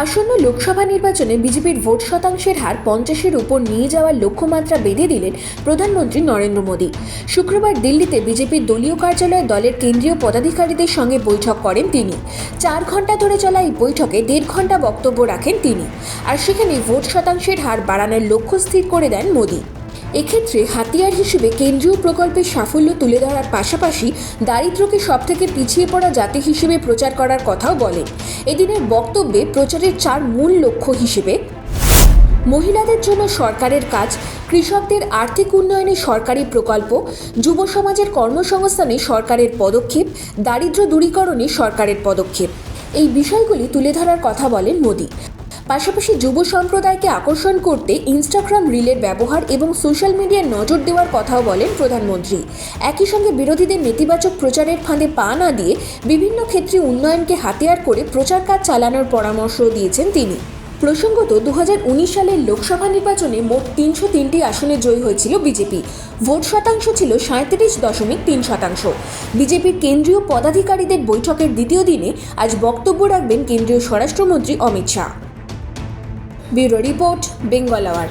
আসন্ন লোকসভা নির্বাচনে বিজেপির ভোট শতাংশের হার পঞ্চাশের উপর নিয়ে যাওয়ার লক্ষ্যমাত্রা বেঁধে দিলেন প্রধানমন্ত্রী নরেন্দ্র মোদী। শুক্রবার দিল্লিতে বিজেপির দলীয় কার্যালয়ে দলের কেন্দ্রীয় পদাধিকারীদের সঙ্গে বৈঠক করেন তিনি। চার ঘণ্টা ধরে চলা এই বৈঠকে দেড় ঘণ্টা বক্তব্য রাখেন তিনি। আর সেখানে ভোট শতাংশের হার বাড়ানোর লক্ষ্য স্থির করে দেন মোদী। এক্ষেত্রে হাতিয়ার হিসেবে কেন্দ্রীয় প্রকল্পের সাফল্য তুলে ধরার পাশাপাশি দারিদ্র্যকে সবথেকে পিছিয়ে পড়া জাতি হিসেবে প্রচার করার কথাও বলেন। এদিনের বক্তব্যে প্রচারের চার মূল লক্ষ্য হিসেবে মহিলাদের জন্য সরকারের কাজ, কৃষকদের আর্থিক উন্নয়নে সরকারি প্রকল্প, যুব সমাজের কর্মসংস্থানে সরকারের পদক্ষেপ, দারিদ্র্য দূরীকরণে সরকারের পদক্ষেপ। এই বিষয়গুলি তুলে ধরার কথা বলেন মোদী। পাশাপাশি যুব সম্প্রদায়কে আকর্ষণ করতে ইনস্টাগ্রাম রিলের ব্যবহার এবং সোশ্যাল মিডিয়ায় নজর দেওয়ার কথাও বলেন প্রধানমন্ত্রী। একই সঙ্গে বিরোধীদের নেতিবাচক প্রচারের ফাঁদে পা না দিয়ে বিভিন্ন ক্ষেত্রে উন্নয়নকে হাতিয়ার করে প্রচার কাজ চালানোর পরামর্শ দিয়েছেন তিনি। প্রসঙ্গত দু হাজার উনিশ সালের লোকসভা নির্বাচনে মোট তিনশো তিনটি আসনে জয়ী হয়েছিল বিজেপি। ভোট শতাংশ ছিল সাঁত্রিশ দশমিক তিন শতাংশ। বিজেপির কেন্দ্রীয় পদাধিকারীদের বৈঠকের দ্বিতীয় দিনে আজ বক্তব্য রাখবেন কেন্দ্রীয় স্বরাষ্ট্রমন্ত্রী Amit Shah. Bureau report Bengal hour.